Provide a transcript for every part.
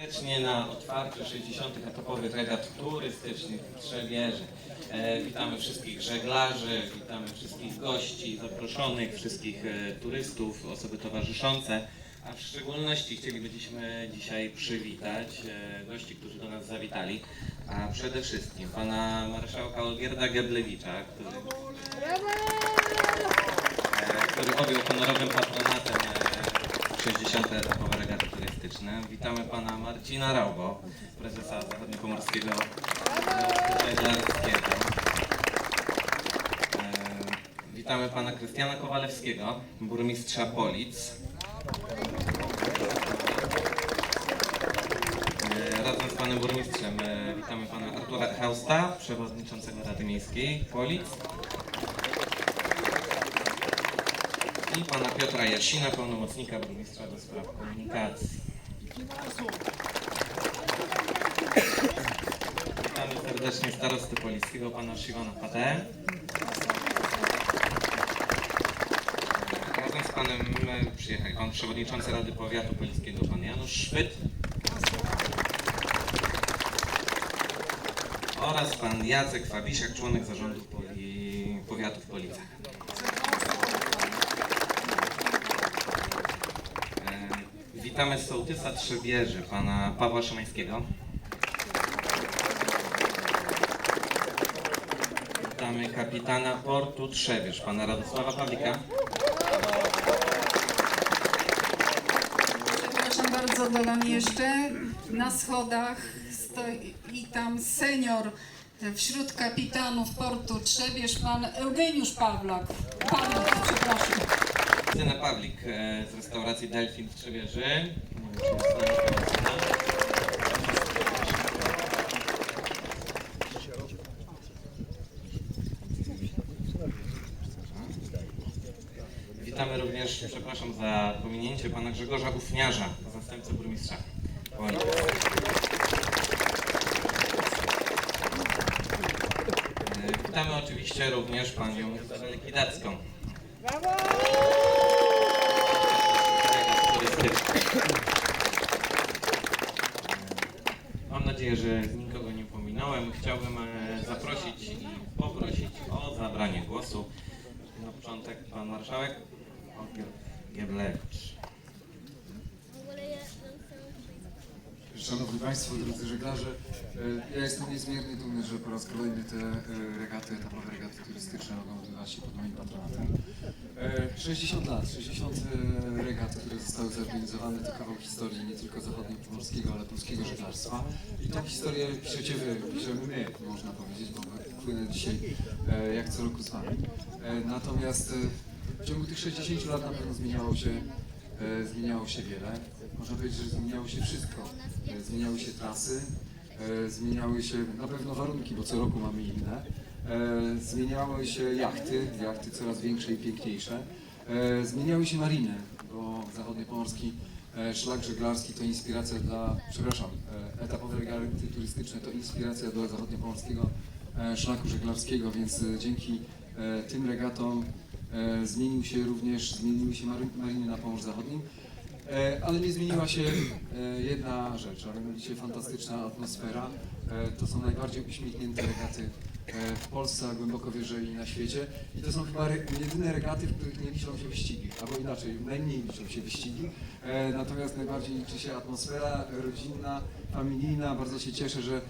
serdecznie na otwarciu 60. etapowych regat turystycznych w Trzebieży. E, witamy wszystkich żeglarzy, witamy wszystkich gości, zaproszonych, wszystkich e, turystów, osoby towarzyszące, a w szczególności chcielibyśmy dzisiaj przywitać e, gości, którzy do nas zawitali, a przede wszystkim pana marszałka Olgierda Geblewicza, który, e, który objął honorowym patronatem e, 60. etapowe regaty Witamy pana Marcina Raubo, prezesa Zachodniopomorskiego Żeglarskiego. E, Witamy pana Krystiana Kowalewskiego, burmistrza Polic. E, Razem z panem burmistrzem e, witamy pana Artura Hausta, przewodniczącego Rady Miejskiej Polic. I pana Piotra Jasina, pełnomocnika burmistrza do spraw komunikacji. Witamy serdecznie starosty polickiego, pana Szymona Pate. Razem z panem e, przyjechał pan przewodniczący Rady Powiatu Polickiego, pan Janusz Szwyt. Oraz pan Jacek Fabisiak, członek zarządu powiatu w Policach. E, Witamy sołtysa Trzebieży, pana Pawła Szymańskiego. Witamy kapitana portu Trzebież, pana Radosława Pawlika. Przepraszam bardzo, dodam jeszcze. Na schodach stoi tam senior wśród kapitanów portu Trzebież, pan Eugeniusz Pawlak. Pawlak, przepraszam. Krystyna Pawlik e, z restauracji Delfin w Krystyna. Witamy również, przepraszam za pominięcie, pana Grzegorza Ufniarza, zastępcę burmistrza. E, Witamy oczywiście również panią Izabelę Mam nadzieję, że nikogo nie pominąłem. Chciałbym e, zaprosić i poprosić o zabranie głosu. Na początek pan marszałek Gieblewicz. Szanowni Państwo, drodzy żeglarze, e, ja jestem niezmiernie dumny, że po raz kolejny te e, regaty, etapowe regaty turystyczne mogą odbywać się pod moim patronatem. E, 60 lat, 60 e, regat, które zostały zorganizowane, to kawał historii nie tylko zachodniopomorskiego, ale polskiego żeglarstwa. I tą historię piszecie wy, piszemy my, można powiedzieć, bo płynę dzisiaj e, jak co roku z Wami. E, Natomiast e, w ciągu tych 60 lat na pewno zmieniało się E, zmieniało się wiele. Można powiedzieć, że zmieniało się wszystko. E, Zmieniały się trasy, e, zmieniały się na pewno warunki, bo co roku mamy inne. E, Zmieniały się jachty, jachty coraz większe i piękniejsze. E, Zmieniały się mariny, bo zachodniopomorski e, szlak żeglarski to inspiracja dla, przepraszam, etapowe regaty turystyczne to inspiracja dla zachodniopomorskiego szlaku żeglarskiego, więc dzięki tym regatom Zmienił się również, zmieniły się mariny na Pomorzu Zachodnim, ale nie zmieniła się jedna rzecz, a mianowicie fantastyczna atmosfera. To są najbardziej uśmiechnięte regaty w Polsce, a głęboko wierzę i na świecie. I to są chyba jedyne regaty, w których nie liczą się wyścigi, albo inaczej, najmniej liczą się wyścigi. E, Natomiast najbardziej liczy się atmosfera rodzinna, familijna. Bardzo się cieszę, że,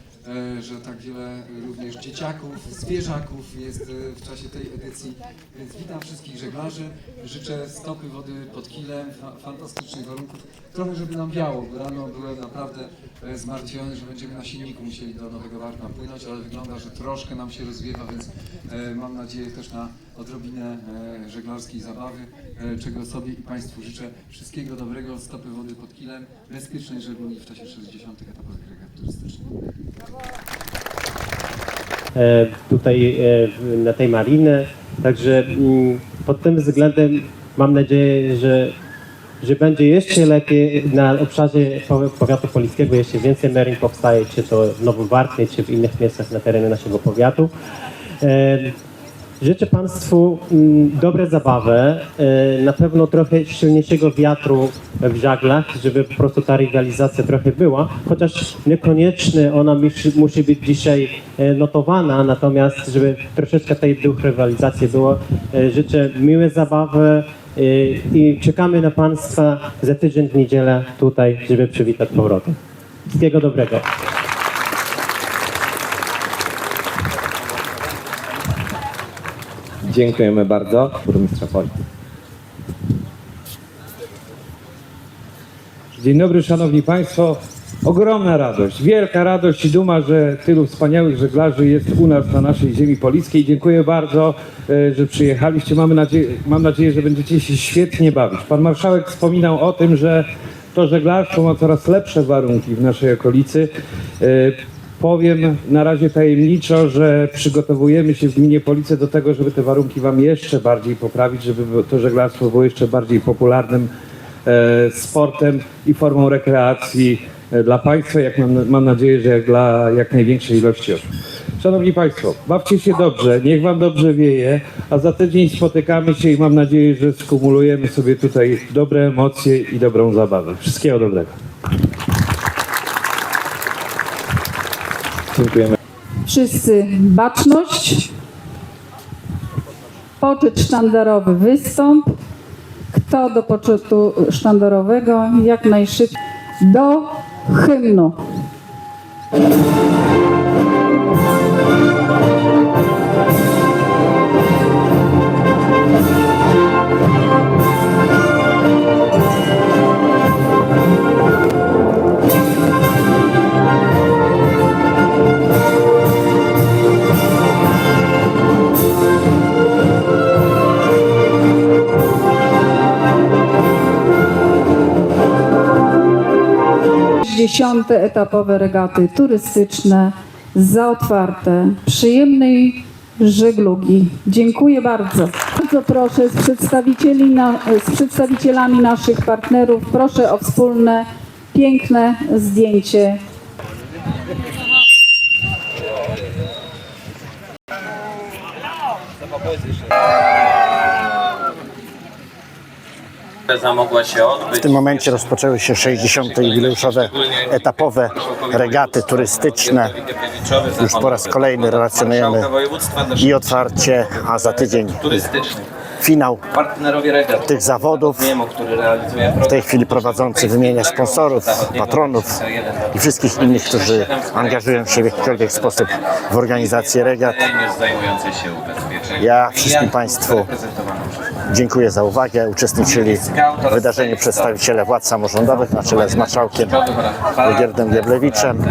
e, że tak wiele również dzieciaków, zwierzaków jest e, w czasie tej edycji. Więc witam wszystkich żeglarzy. Życzę stopy wody pod kilem, fa fantastycznych warunków. Trochę, żeby nam wiało, bo rano byłem naprawdę e, zmartwiony, że będziemy na silniku musieli do Nowego Warna płynąć, ale wygląda, że troszkę nam się rozwiewa, więc e, mam nadzieję też na odrobinę e, żeglarskiej zabawy, e, czego sobie i Państwu życzę. Wszystkiego dobrego, stopy wody pod kilem, bezpiecznej żeglugi w czasie 60. etapowych regat turystycznych. tutaj na tej mariny. Także mm, pod tym względem mam nadzieję, że, że będzie jeszcze lepiej na obszarze powi- powiatu polickiego, jeszcze więcej marin powstaje, czy to w Nowym Wartnie, czy w innych miejscach na terenie naszego powiatu. E, życzę Państwu mm, dobre zabawy, e, na pewno trochę silniejszego wiatru w żaglach, żeby po prostu ta rywalizacja trochę była, chociaż niekoniecznie ona musi, być dzisiaj e, notowana, natomiast żeby troszeczkę tej duch rywalizacji było, życzę miłej zabawy i czekamy na Państwa za tydzień w niedzielę tutaj, żeby przywitać powrotem. Wszystkiego dobrego. Dziękujemy bardzo. Burmistrza Poli. Dzień dobry, Szanowni Państwo. Ogromna radość, wielka radość i duma, że tylu wspaniałych żeglarzy jest u nas na naszej ziemi polickiej. Dziękuję bardzo, e, że przyjechaliście. Mamy nadzieję, mam nadzieję, że będziecie się świetnie bawić. Pan Marszałek wspominał o tym, że to żeglarstwo ma coraz lepsze warunki w naszej okolicy. E, Powiem na razie tajemniczo, że przygotowujemy się w gminie Police do tego, żeby te warunki Wam jeszcze bardziej poprawić, żeby to żeglarstwo było jeszcze bardziej popularnym e, sportem i formą rekreacji dla Państwa, jak mam, mam nadzieję, że jak dla jak największej ilości osób. Szanowni Państwo, bawcie się dobrze, niech Wam dobrze wieje, a za tydzień spotykamy się i mam nadzieję, że skumulujemy sobie tutaj dobre emocje i dobrą zabawę. Wszystkiego dobrego. Dziękujemy. Wszyscy baczność. Poczet sztandarowy wystąp. Kto do poczetu sztandarowego jak najszybciej do hymnu. Dziesiąte etapowe regaty turystyczne za otwarte, przyjemnej żeglugi. Dziękuję bardzo. Bardzo proszę z, przedstawicieli na, z przedstawicielami naszych partnerów, proszę o wspólne, piękne zdjęcie W tym momencie rozpoczęły się 60. jubileuszowe etapowe regaty turystyczne. Już po raz kolejny relacjonujemy i otwarcie, a za tydzień finał tych zawodów. W tej chwili prowadzący wymienia sponsorów, patronów i wszystkich innych, którzy angażują się w jakikolwiek sposób w organizację regat. Ja wszystkim Państwu dziękuję za uwagę. Uczestniczyli w wydarzeniu przedstawiciele władz samorządowych na czele z marszałkiem Wygierdem Diablewiczem,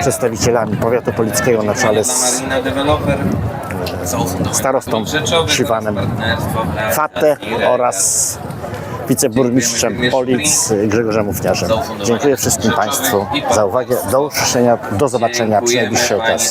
przedstawicielami powiatu polickiego na czele z Developer. starostą Szywanem Fatę oraz wiceburmistrzem Polic Grzegorzem Ufniarzem. Dziękuję wszystkim Państwu za uwagę. Do usłyszenia, do zobaczenia przy najbliższej okazji.